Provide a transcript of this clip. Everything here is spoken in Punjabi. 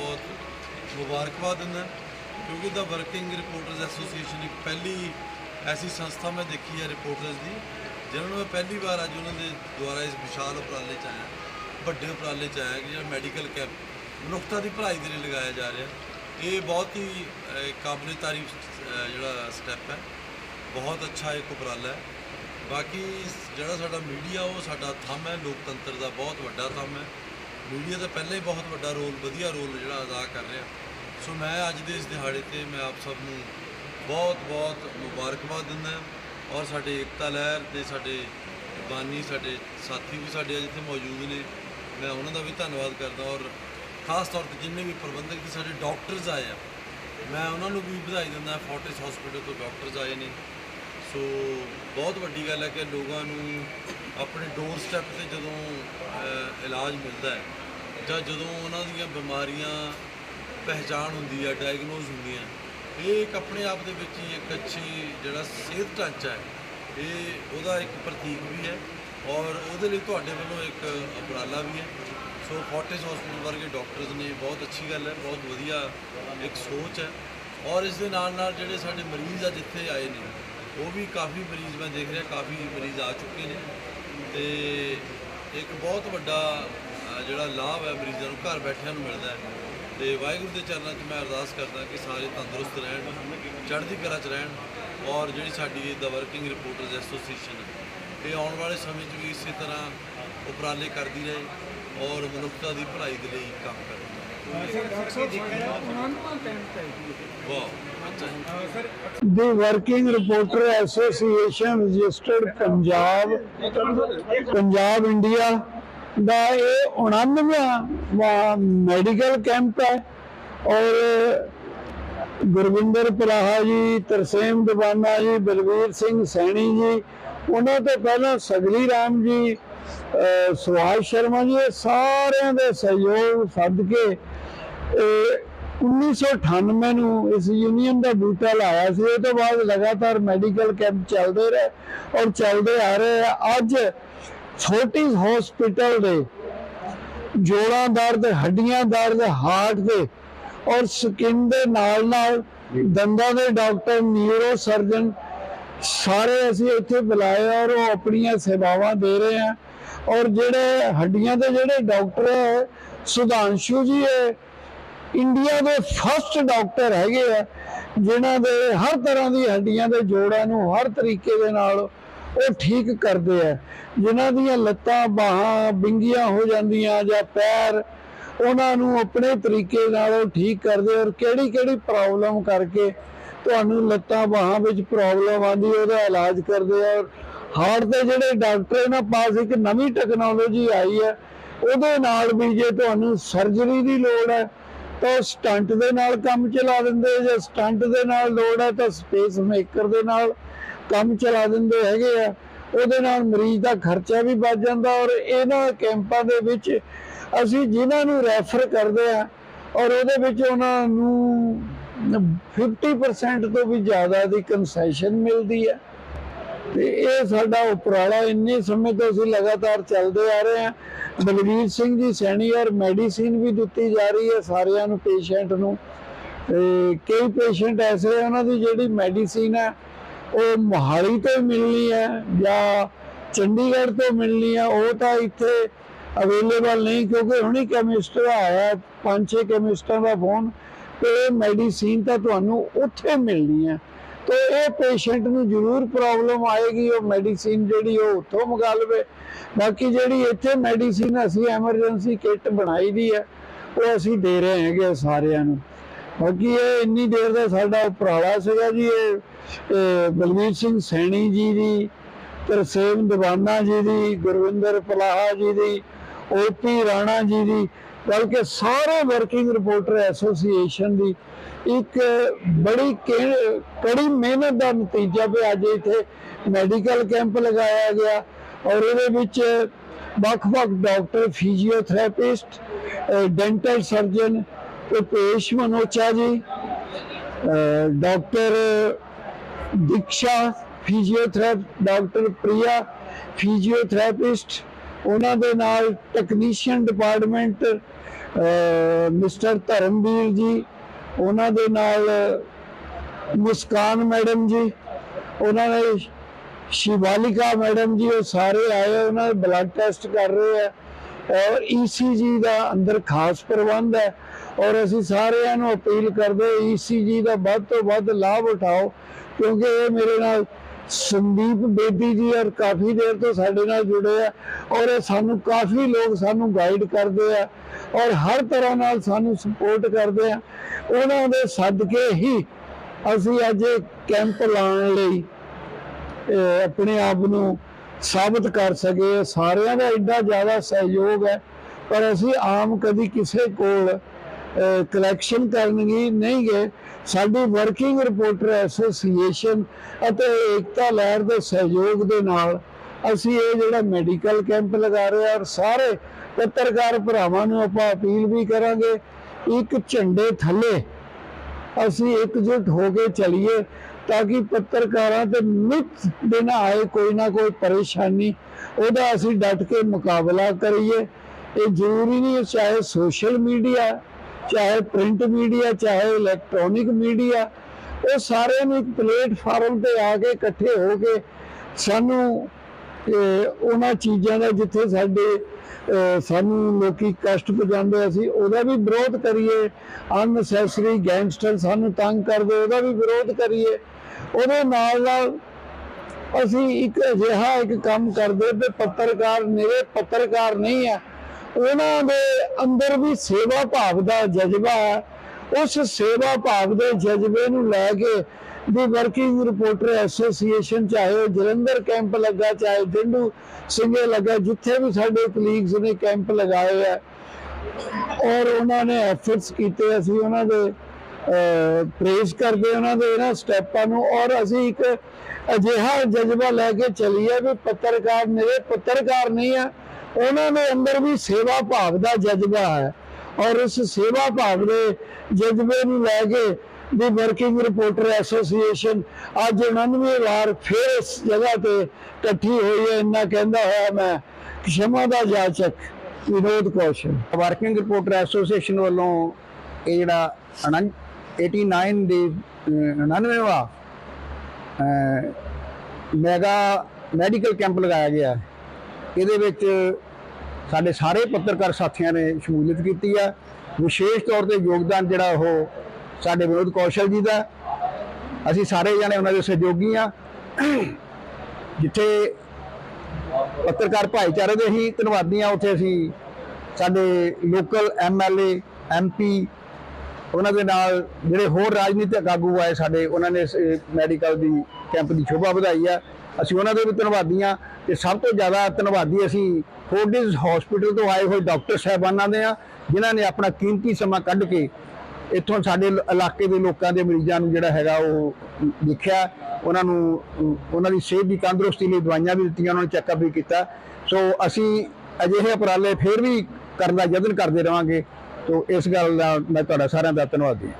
ਬਹੁਤ ਮੁਬਾਰਕਬਾਦ ਦਿੰਦਾ ਕਿਉਂਕਿ ਦਾ ਵਰਕਿੰਗ ਰਿਪੋਰਟਰਸ ਐਸੋਸੀਏਸ਼ਨ ਇੱਕ ਪਹਿਲੀ ਐਸੀ ਸੰਸਥਾ ਮੈਂ ਦੇਖੀ ਹੈ ਰਿਪੋਰਟਰਸ ਦੀ ਜਿਹਨਾਂ ਨੂੰ ਮੈਂ ਪਹਿਲੀ ਵਾਰ ਅੱਜ ਉਹਨਾਂ ਦੇ ਦੁਆਰਾ ਇਸ ਵਿਸ਼ਾਲ ਉਪਰਾਲੇ ਚ ਆਇਆ, ਵੱਡੇ ਉਪਰਾਲੇ ਚ ਆਇਆ ਕਿ ਜਿਹੜਾ ਮੈਡੀਕਲ ਕੈਂਪ ਮਨੁੱਖਤਾ ਦੀ ਭਲਾਈ ਦੇ ਲਈ ਲਗਾਇਆ ਜਾ ਰਿਹਾ। ਇਹ ਬਹੁਤ ਹੀ ਕਾਬਲੇ ਤਾਰੀਫ ਜਿਹੜਾ ਸਟੈਪ ਹੈ। ਬਹੁਤ ਅੱਛਾ ਇੱਕ ਉਪਰਾਲਾ ਹੈ। ਬਾਕੀ ਜਿਹੜਾ ਸਾਡਾ ਮੀਡੀਆ ਉਹ ਸਾਡਾ ਥੰਮ ਹੈ, ਲੋਕਤੰਤਰ ਦਾ ਬਹੁਤ ਵੱਡਾ ਥੰਮ ਹੈ। ਮੀਡੀਆ ਦਾ ਪਹਿਲਾਂ ਹੀ ਬਹੁਤ ਵੱਡਾ ਰੋਲ ਵਧੀਆ ਰੋਲ ਜਿਹੜਾ ਅਦਾ ਕਰ ਰਿਹਾ। ਸੋ ਮੈਂ ਅੱਜ ਦੇ ਇਸ ਦਿਹਾੜੇ ਤੇ ਮੈਂ ਆਪ ਸਭ ਨੂੰ ਬਹੁਤ ਬਹੁਤ ਮੁਬਾਰਕਬਾਦ ਦਿੰਦਾ ਔਰ ਸਾਡੇ ਏਕਤਾ ਲਹਿਰ ਦੇ ਸਾਡੇ ਬਾਨੀ, ਸਾਡੇ ਸਾਥੀ ਵੀ ਸਾਡੇ ਅੱਜ ਇੱਥੇ ਮੌਜੂਦ ਨੇ। ਮੈਂ ਉਹਨਾਂ ਦਾ ਵੀ ਧੰਨਵਾਦ ਕਰਦਾ ਔਰ ਖਾਸ ਤੌਰ ਤੇ ਜਿੰਨੇ ਵੀ ਪ੍ਰਬੰਧਕ ਤੇ ਸਾਡੇ ਡਾਕਟਰਸ ਆਏ ਆ, ਮੈਂ ਉਹਨਾਂ ਨੂੰ ਵੀ ਵਧਾਈ ਦਿੰਦਾ ਫੋਰਟਿਸ ਹਸਪੀਟਲ ਤੋਂ ਡਾਕਟਰਸ ਆਏ ਨੇ। ਸੋ ਬਹੁਤ ਵੱਡੀ ਗੱਲ ਹੈ ਕਿ ਲੋਕਾਂ ਨੂੰ ਆਪਣੇ ਡੋਰ ਸਟੈਪ ਤੇ ਜਦੋਂ ਇਲਾਜ ਮਿਲਦਾ ਹੈ ਜਾਂ ਜਦੋਂ ਉਹਨਾਂ ਦੀਆਂ ਬਿਮਾਰੀਆਂ ਪਹਿਚਾਣ ਹੁੰਦੀ ਹੈ ਡਾਇਗਨੋਸ ਹੁੰਦੀਆਂ ਇਹ ਇੱਕ ਆਪਣੇ ਆਪ ਦੇ ਵਿੱਚ ਹੀ ਇੱਕ ਅੱਛੀ ਜਿਹੜਾ ਸਿਹਤ ਢਾਂਚਾ ਹੈ, ਇਹ ਉਹਦਾ ਇੱਕ ਪ੍ਰਤੀਕ ਵੀ ਹੈ ਔਰ ਉਹਦੇ ਲਈ ਤੁਹਾਡੇ ਵੱਲੋਂ ਇੱਕ ਉਪਰਾਲਾ ਵੀ ਹੈ। ਸੋ ਫੋਰਟਿਸ ਹਸਪੀਟਲ ਵਰਗੇ ਡਾਕਟਰਸ ਨੇ ਬਹੁਤ ਅੱਛੀ ਗੱਲ ਹੈ, ਬਹੁਤ ਵਧੀਆ ਇੱਕ ਸੋਚ ਹੈ ਔਰ ਇਸ ਦੇ ਨਾਲ ਨਾਲ ਜਿਹੜੇ ਸਾਡੇ ਮਰੀਜ਼ ਆ ਜਿੱਥੇ ਆਏ ਨੇ, ਉਹ ਵੀ ਕਾਫੀ ਮਰੀਜ਼ ਮੈਂ ਦੇਖ ਰਿਹਾ, ਕਾਫੀ ਮਰੀਜ਼ ਆ ਚੁੱਕੇ ਨੇ ਤੇ ਇੱਕ ਬਹੁਤ ਵੱਡਾ ਜਿਹੜਾ ਲਾਭ ਹੈ ਮਰੀਜ਼ਾਂ ਨੂੰ ਘਰ ਬੈਠਿਆਂ ਨੂੰ ਮਿਲਦਾ ਹੈ। ਤੇ ਵਾਹਿਗੁਰੂ ਦੇ ਚਰਨਾਂ 'ਚ ਮੈਂ ਅਰਦਾਸ ਕਰਦਾ ਕਿ ਸਾਰੇ ਤੰਦਰੁਸਤ ਰਹਿਣ ਚੜ੍ਹਦੀ ਕਲਾ 'ਚ ਰਹਿਣ ਔਰ ਜਿਹੜੀ ਸਾਡੀ ਇਹ ਦਾ ਵਰਕਿੰਗ ਰਿਪੋਰਟਰਸ ਐਸੋਸੀਏਸ਼ਨ ਹੈ ਇਹ ਆਉਣ ਵਾਲੇ ਸਮੇਂ 'ਚ ਵੀ ਇਸੇ ਤਰ੍ਹਾਂ ਉਪਰਾਲੇ ਕਰਦੀ ਰਹੇ ਔਰ ਮਨੁੱਖਤਾ ਦੀ ਭਲਾਈ ਦੇ ਲਈ ਕੰਮ ਜੀ। the working reporter association registered Punjab Punjab India ਦਾ ਇਹ 99ਵਾਂ ਮੈਡੀਕਲ ਕੈਂਪ ਹੈ ਔਰ ਗੁਰਵਿੰਦਰ ਪਰਾਹਾ ਜੀ, ਤਰਸੇਮ ਦਵਾਨਾ ਜੀ, ਬਲਵੀਰ ਸਿੰਘ ਸੈਣੀ ਜੀ, ਉਹਨਾਂ ਤੋਂ ਪਹਿਲਾਂ ਸਗਲੀ ਰਾਮ ਜੀ, ਅਹ ਸੁਭਾਸ਼ ਸ਼ਰਮਾ ਜੀ, ਇਹ ਸਾਰਿਆਂ ਦੇ ਸਹਿਯੋਗ ਸਦਕੇ ਇਹ 1998 ਨੂੰ ਇਸ ਯੂਨੀਅਨ ਦਾ ਬੂਟਾ ਲਾਇਆ ਸੀ। ਉਹ ਤੋਂ ਬਾਅਦ ਲਗਾਤਾਰ ਮੈਡੀਕਲ ਕੈਂਪ ਚੱਲਦੇ ਰਹੇ ਔਰ ਚੱਲਦੇ ਆ ਰਹੇ ਆ। ਅੱਜ ਛੋਟੀ ਹਸਪੀਟਲ ਦੇ ਜੋੜਾਂ ਦਰਦ, ਹੱਡੀਆਂ ਦਰਦ ਹਾਰਟ ਦੇ ਔਰ ਸਕਿਨ ਦੇ ਨਾਲ ਨਾਲ ਦੰਦਾਂ ਦੇ ਡਾਕਟਰ ਨਿਊਰੋ ਸਰਜਨ ਸਾਰੇ ਅਸੀਂ ਇੱਥੇ ਬੁਲਾਏ ਔਰ ਉਹ ਆਪਣੀਆਂ ਸੇਵਾਵਾਂ ਦੇ ਰਹੇ ਆ। ਔਰ ਜਿਹੜੇ ਹੱਡੀਆਂ ਦੇ ਜਿਹੜੇ ਡਾਕਟਰ ਹੈ ਸੁਧਾਂਸ਼ੂ ਜੀ ਹੈ ਇੰਡੀਆ ਦੇ ਫਸਟ ਡਾਕਟਰ ਹੈਗੇ ਆ, ਜਿਨ੍ਹਾਂ ਦੇ ਹਰ ਤਰ੍ਹਾਂ ਦੀ ਹੱਡੀਆਂ ਦੇ ਜੋੜਾਂ ਨੂੰ ਹਰ ਤਰੀਕੇ ਦੇ ਨਾਲ ਉਹ ਠੀਕ ਕਰਦੇ ਆ। ਜਿਨ੍ਹਾਂ ਦੀਆਂ ਲੱਤਾਂ, ਬਾਹਾਂ ਬਿੰਗੀਆਂ ਹੋ ਜਾਂਦੀਆਂ ਜਾਂ ਪੈਰ, ਉਹਨਾਂ ਨੂੰ ਆਪਣੇ ਤਰੀਕੇ ਨਾਲ ਉਹ ਠੀਕ ਕਰਦੇ ਔਰ ਕਿਹੜੀ ਕਿਹੜੀ ਪ੍ਰੋਬਲਮ ਕਰਕੇ ਤੁਹਾਨੂੰ ਲੱਤਾਂ, ਬਾਹਾਂ ਵਿੱਚ ਪ੍ਰੋਬਲਮ ਆਂਦੀ ਉਹਦਾ ਇਲਾਜ ਕਰਦੇ ਆ। ਔਰ ਹਾਰਟ ਦੇ ਜਿਹੜੇ ਡਾਕਟਰ ਇਹਨਾਂ ਪਾਸ ਇੱਕ ਨਵੀਂ ਟੈਕਨੋਲੋਜੀ ਆਈ ਹੈ, ਉਹਦੇ ਨਾਲ ਵੀ ਜੇ ਤੁਹਾਨੂੰ ਸਰਜਰੀ ਦੀ ਲੋੜ ਹੈ, ਤਾਂ ਸਟੰਟ ਦੇ ਨਾਲ ਕੰਮ ਚਲਾ ਦਿੰਦੇ, ਜੇ ਸਟੰਟ ਦੇ ਨਾਲ ਲੋੜ ਹੈ, ਤਾਂ ਸਪੇਸ ਮੇਕਰ ਦੇ ਨਾਲ। ਕੰਮ ਚਲਾ ਦਿੰਦੇ ਹੈਗੇ ਆ, ਉਹਦੇ ਨਾਲ ਮਰੀਜ਼ ਦਾ ਖਰਚਾ ਵੀ ਬਚ ਜਾਂਦਾ ਔਰ ਇਹਨਾਂ ਕੈਂਪਾਂ ਦੇ ਵਿੱਚ ਅਸੀਂ ਜਿਨ੍ਹਾਂ ਨੂੰ ਰੈਫਰ ਕਰਦੇ ਆ ਔਰ ਉਹਦੇ ਵਿੱਚ ਉਹਨਾਂ ਨੂੰ 50% ਤੋਂ ਵੀ ਜ਼ਿਆਦਾ ਦੀ ਕੰਸੈਸ਼ਨ ਮਿਲਦੀ ਹੈ ਤੇ ਇਹ ਸਾਡਾ ਉਪਰਾਲਾ ਇੰਨੇ ਸਮੇਂ ਤੋਂ ਅਸੀਂ ਲਗਾਤਾਰ ਚੱਲਦੇ ਆ ਰਹੇ ਹਾਂ ਬਲਵੀਰ ਸਿੰਘ ਜੀ ਸੈਣੀ ਔਰ ਮੈਡੀਸਿਨ ਵੀ ਦਿੱਤੀ ਜਾ ਰਹੀ ਹੈ ਸਾਰਿਆਂ ਨੂੰ ਪੇਸ਼ੈਂਟ ਨੂੰ। ਤੇ ਕਈ ਪੇਸ਼ੈਂਟ ਐਸੇ ਉਹਨਾਂ ਦੀ ਜਿਹੜੀ ਮੈਡੀਸਿਨ ਹੈ ਉਹ ਮੋਹਾਲੀ ਤੋਂ ਮਿਲਣੀ ਹੈ ਜਾਂ ਚੰਡੀਗੜ੍ਹ ਤੋਂ ਮਿਲਣੀ ਹੈ, ਉਹ ਤਾਂ ਇੱਥੇ ਅਵੇਲੇਬਲ ਨਹੀਂ ਕਿਉਂਕਿ ਹੁਣੀ ਕੈਮਿਸਟਰ ਆਇਆ ਪੰਜ ਛੇ ਕੈਮਿਸਟਰਾਂ ਦਾ ਫੋਨ ਤੇ ਮੈਡੀਸਿਨ ਤਾਂ ਤੁਹਾਨੂੰ ਉੱਥੇ ਮਿਲਣੀ ਹੈ। ਤੇ ਇਹ ਪੇਸ਼ੈਂਟ ਨੂੰ ਜ਼ਰੂਰ ਪ੍ਰੋਬਲਮ ਆਏਗੀ, ਉਹ ਮੈਡੀਸਿਨ ਜਿਹੜੀ ਉਹ ਉੱਥੋਂ ਮੰਗਾ ਲਵੇ। ਬਾਕੀ ਜਿਹੜੀ ਇੱਥੇ ਮੈਡੀਸਿਨ ਅਸੀਂ ਐਮਰਜੈਂਸੀ ਕਿੱਟ ਬਣਾਈ ਦੀ ਹੈ, ਉਹ ਅਸੀਂ ਦੇ ਰਹੇ ਹੈਗੇ ਸਾਰਿਆਂ ਨੂੰ। ਬਾਕੀ ਇਹ ਇੰਨੀ ਦੇਰ ਦਾ ਸਾਡਾ ਉਪਰਾਲਾ ਸੀਗਾ ਜੀ, ਇਹ ਇਹ ਬਲਵੀਰ ਸਿੰਘ ਸੈਣੀ ਜੀ ਦੀ ਤਰਸੇਮ ਦੀਵਾਨਾ ਜੀ ਦੀ, ਗੁਰਵਿੰਦਰ ਪਲਾਹਾ ਜੀ ਦੀ ਓਪੀ ਰਾਣਾ ਜੀ ਦੀ, ਬਲਕਿ ਸਾਰੇ ਵਰਕਿੰਗ ਰਿਪੋਰਟਰ ਐਸੋਸੀਏਸ਼ਨ ਦੀ ਇੱਕ ਬੜੀ ਕੇ- ਕੜੀ ਮਿਹਨਤ ਦਾ ਨਤੀਜਾ ਵੀ ਅੱਜ ਇੱਥੇ ਮੈਡੀਕਲ ਕੈਂਪ ਲਗਾਇਆ ਗਿਆ ਔਰ ਇਹਦੇ ਵਿੱਚ ਵੱਖ-ਵੱਖ doctor physiotherapist dental surgeon Bhesh Manocha ji doctor Diksha, physiotherapy, doctor Priya, physiotherapist, ਉਹਨਾਂ ਦੇ ਨਾਲ ਟੈਕਨੀਸ਼ੀਅਨ ਡਿਪਾਰਟਮੈਂਟ ਮਿਸਟਰ ਧਰਮਵੀਰ ਜੀ, ਉਹਨਾਂ ਦੇ ਨਾਲ ਮੁਸਕਾਨ ਮੈਡਮ ਜੀ, ਉਹਨਾਂ ਨੇ ਸ਼ਿਵਾਲਿਕਾ ਮੈਡਮ ਜੀ, ਉਹ ਸਾਰੇ ਆਏ, ਉਹਨਾਂ ਦੇ ਬਲੱਡ ਟੈਸਟ ਕਰ ਰਹੇ ਆ। ਔਰ ਈਸੀਜੀ ਦਾ ਅੰਦਰ ਖਾਸ ਪ੍ਰਬੰਧ ਹੈ ਔਰ ਅਸੀਂ ਸਾਰਿਆਂ ਨੂੰ ਅਪੀਲ ਕਰਦੇ ਈਸੀਜੀ ਦਾ ਵੱਧ ਤੋਂ ਵੱਧ ਲਾਭ ਉਠਾਓ, ਕਿਉਂਕਿ ਇਹ ਮੇਰੇ ਨਾਲ ਸੰਦੀਪ ਬੇਦੀ ਜੀ ਔਰ ਕਾਫੀ ਦੇਰ ਤੋਂ ਸਾਡੇ ਨਾਲ ਜੁੜੇ ਆ ਔਰ ਇਹ ਸਾਨੂੰ ਕਾਫੀ ਲੋਕ ਸਾਨੂੰ ਗਾਈਡ ਕਰਦੇ ਆ ਔਰ ਹਰ ਤਰ੍ਹਾਂ ਨਾਲ ਸਾਨੂੰ ਸਪੋਰਟ ਕਰਦੇ ਆ। ਉਹਨਾਂ ਦੇ ਸਦਕੇ ਹੀ ਅਸੀਂ ਅੱਜ ਕੈਂਪ ਲਾਉਣ ਲਈ ਆਪਣੇ ਆਪ ਨੂੰ ਸਾਬਤ ਕਰ ਸਕੇ। ਸਾਰਿਆਂ ਦਾ ਐਡਾ ਜ਼ਿਆਦਾ ਸਹਿਯੋਗ ਹੈ, ਪਰ ਅਸੀਂ ਆਮ ਕਦੀ ਕਿਸੇ ਕੋਲ ਕਲੈਕਸ਼ਨ ਕਰਨਗੀ ਨਹੀਂ ਗਏ। ਸਾਡੀ ਵਰਕਿੰਗ ਰਿਪੋਰਟਰ ਐਸੋਸੀਏਸ਼ਨ ਅਤੇ ਏਕਤਾ ਲਹਿਰ ਦੇ ਸਹਿਯੋਗ ਦੇ ਨਾਲ ਅਸੀਂ ਇਹ ਜਿਹੜਾ ਮੈਡੀਕਲ ਕੈਂਪ ਲਗਾ ਰਹੇ ਹਾਂ ਔਰ ਸਾਰੇ ਪੱਤਰਕਾਰ ਭਰਾਵਾਂ ਨੂੰ ਆਪਾਂ ਅਪੀਲ ਵੀ ਕਰਾਂਗੇ, ਇੱਕ ਝੰਡੇ ਥੱਲੇ ਅਸੀਂ ਇਕਜੁੱਟ ਹੋ ਕੇ ਚੱਲੀਏ। ਤਾਂ ਕਿ ਪੱਤਰਕਾਰਾਂ ਤੇ ਮਿੱਥ ਦਿਨ ਆਏ ਕੋਈ ਨਾ ਕੋਈ ਪਰੇਸ਼ਾਨੀ, ਉਹਦਾ ਅਸੀਂ ਡਟ ਕੇ ਮੁਕਾਬਲਾ ਕਰੀਏ। ਇਹ ਜ਼ਰੂਰੀ ਨਹੀਂ ਚਾਹੇ ਸੋਸ਼ਲ ਮੀਡੀਆ, ਚਾਹੇ ਪ੍ਰਿੰਟ ਮੀਡੀਆ, ਚਾਹੇ ਇਲੈਕਟ੍ਰੋਨਿਕ ਮੀਡੀਆ, ਉਹ ਸਾਰਿਆਂ ਨੂੰ ਇੱਕ ਪਲੇਟਫਾਰਮ ਤੇ ਆ ਕੇ ਇਕੱਠੇ ਹੋ ਕੇ ਸਾਨੂੰ ਉਹਨਾਂ ਚੀਜ਼ਾਂ ਦਾ ਜਿੱਥੇ ਸਾਡੇ ਸਾਨੂੰ ਲੋਕੀ ਕਸ਼ਟ ਪਹੁੰਚਾਉਂਦੇ ਅਸੀਂ, ਉਹਦਾ ਵੀ ਵਿਰੋਧ ਕਰੀਏ। ਅਨਸੈਸਰੀ ਗੈਂਗਸਟਰ ਸਾਨੂੰ ਤੰਗ ਕਰਦੇ, ਉਹਦਾ ਵੀ ਵਿਰੋਧ ਕਰੀਏ। ਉਹਦੇ ਨਾਲ ਨਾਲ ਅਸੀਂ ਇੱਕ ਅਜਿਹਾ ਇੱਕ ਕੰਮ ਕਰਦੇ ਤੇ ਪੱਤਰਕਾਰ ਨਿਰੇ ਪੱਤਰਕਾਰ ਨਹੀਂ ਆ। ਉਹਨਾਂ ਦੇ ਅੰਦਰ ਵੀ ਸੇਵਾ ਭਾਵ ਦਾ ਜਜ਼ਬਾ ਹੈ। ਉਸ ਸੇਵਾ ਭਾਵ ਦੇ ਜਜ਼ਬੇ ਨੂੰ ਲੈ ਕੇ ਦੀ ਵਰਕਿੰਗ ਰਿਪੋਰਟਰ ਐਸੋਸੀਏਸ਼ਨ ਚਾਹੇ ਉਹ ਜਲੰਧਰ ਕੈਂਪ ਲੱਗਾ, ਚਾਹੇ ਡਿੰਡੂ ਸਿੰਘੇ ਲੱਗਾ, ਜਿੱਥੇ ਵੀ ਸਾਡੇ ਕਲੀਗਸ ਨੇ ਕੈਂਪ ਲਗਾਏ ਆ, ਔਰ ਉਹਨਾਂ ਨੇ ਐਫਰਟਸ ਕੀਤੇ, ਅਸੀਂ ਉਹਨਾਂ ਦੇ ਪ੍ਰੇਜ਼ ਕਰਦੇ, ਉਹਨਾਂ ਦੇ ਇਹਨਾਂ ਸਟੈਪਾਂ ਨੂੰ, ਔਰ ਅਸੀਂ ਇੱਕ ਅਜਿਹਾ ਜਜ਼ਬਾ ਲੈ ਕੇ ਚੱਲੀਏ ਵੀ ਪੱਤਰਕਾਰ ਮੇਰੇ ਪੱਤਰਕਾਰ ਨਹੀਂ ਆ, ਉਹਨਾਂ ਦੇ ਅੰਦਰ ਵੀ ਸੇਵਾ ਭਾਵ ਦਾ ਜਜ਼ਬਾ ਹੈ, ਔਰ ਉਸ ਸੇਵਾ ਭਾਵ ਦੇ ਜਜ਼ਬੇ ਨੂੰ ਲੈ ਕੇ ਦੀ ਵਰਕਿੰਗ ਰਿਪੋਰਟਰ ਐਸੋਸੀਏਸ਼ਨ ਅੱਜ 99 ਵਾਰ ਫਿਰ ਇਸ ਜਗ੍ਹਾ ਤੇ ਇਕੱਠੀ ਹੋਈ ਹੈ। ਇੰਨਾ ਕਹਿੰਦਾ ਹੋਇਆ ਮੈਂ ਖਿਮਾ ਦਾ Jachak Vinod Kaushal working reporter association ਵੱਲੋਂ ਇਹ ਜਿਹੜਾ 89 ਦੇ 99ਵਾਂ ਮੈਗਾ ਮੈਡੀਕਲ ਕੈਂਪ ਲਗਾਇਆ ਗਿਆ ਇਹਦੇ ਵਿੱਚ ਸਾਡੇ ਸਾਰੇ ਪੱਤਰਕਾਰ ਸਾਥੀਆਂ ਨੇ ਸ਼ਮੂਲੀਅਤ ਕੀਤੀ ਹੈ। ਵਿਸ਼ੇਸ਼ ਤੌਰ ਤੇ ਯੋਗਦਾਨ ਜਿਹੜਾ ਉਹ ਸਾਡੇ ਵਿਨੋਦ ਕੌਸ਼ਲ ਜੀ ਦਾ ਅਸੀਂ ਸਾਰੇ ਜਣੇ ਉਹਨਾਂ ਦੇ ਸਹਿਯੋਗੀ ਆ ਜਿੱਥੇ ਪੱਤਰਕਾਰ ਭਾਈਚਾਰੇ ਦੇ ਹੀ ਧੰਨਵਾਦੀ ਆ ਉੱਥੇ ਅਸੀਂ ਸਾਡੇ ਲੋਕਲ ਐਮਐਲਏ ਐਮਪੀ ਉਹਨਾਂ ਦੇ ਨਾਲ ਜਿਹੜੇ ਹੋਰ ਰਾਜਨੀਤਿਕ ਆਗੂ ਆਏ ਸਾਡੇ, ਉਹਨਾਂ ਨੇ ਮੈਡੀਕਲ ਦੀ ਕੈਂਪ ਦੀ ਸ਼ੋਭਾ ਵਧਾਈ ਆ ਅਸੀਂ ਉਹਨਾਂ ਦੇ ਵੀ ਧੰਨਵਾਦੀ ਆ ਤੇ ਸਭ ਤੋਂ ਜ਼ਿਆਦਾ ਧੰਨਵਾਦੀ ਅਸੀਂ ਫੋਰਟਿਸ ਹਸਪੀਟਲ ਤੋਂ ਆਏ ਹੋਏ ਡਾਕਟਰ ਸਾਹਿਬਾਨਾਂ ਦੇ ਆ ਜਿਨ੍ਹਾਂ ਨੇ ਆਪਣਾ ਕੀਮਤੀ ਸਮਾਂ ਕੱਢ ਕੇ ਇੱਥੋਂ ਸਾਡੇ ਇਲਾਕੇ ਦੇ ਲੋਕਾਂ ਦੇ ਮਰੀਜ਼ਾਂ ਨੂੰ ਜਿਹੜਾ ਹੈਗਾ ਉਹ ਦੇਖਿਆ। ਉਹਨਾਂ ਨੂੰ, ਉਹਨਾਂ ਦੀ ਸਿਹਤ ਦੀ ਤੰਦਰੁਸਤੀ ਲਈ ਦਵਾਈਆਂ ਵੀ ਦਿੱਤੀਆਂ, ਉਹਨਾਂ ਨੇ ਚੈੱਕਅਪ ਵੀ ਕੀਤਾ। ਸੋ ਅਸੀਂ ਅਜਿਹੇ ਉਪਰਾਲੇ ਫੇਰ ਵੀ ਕਰਨ ਦਾ ਯਤਨ ਕਰਦੇ ਰਵਾਂਗੇ। ਤੋ, ਇਸ ਗੱਲ ਦਾ ਮੈਂ ਤੁਹਾਡਾ ਸਾਰਿਆਂ ਦਾ ਧੰਨਵਾਦੀ ਹਾਂ।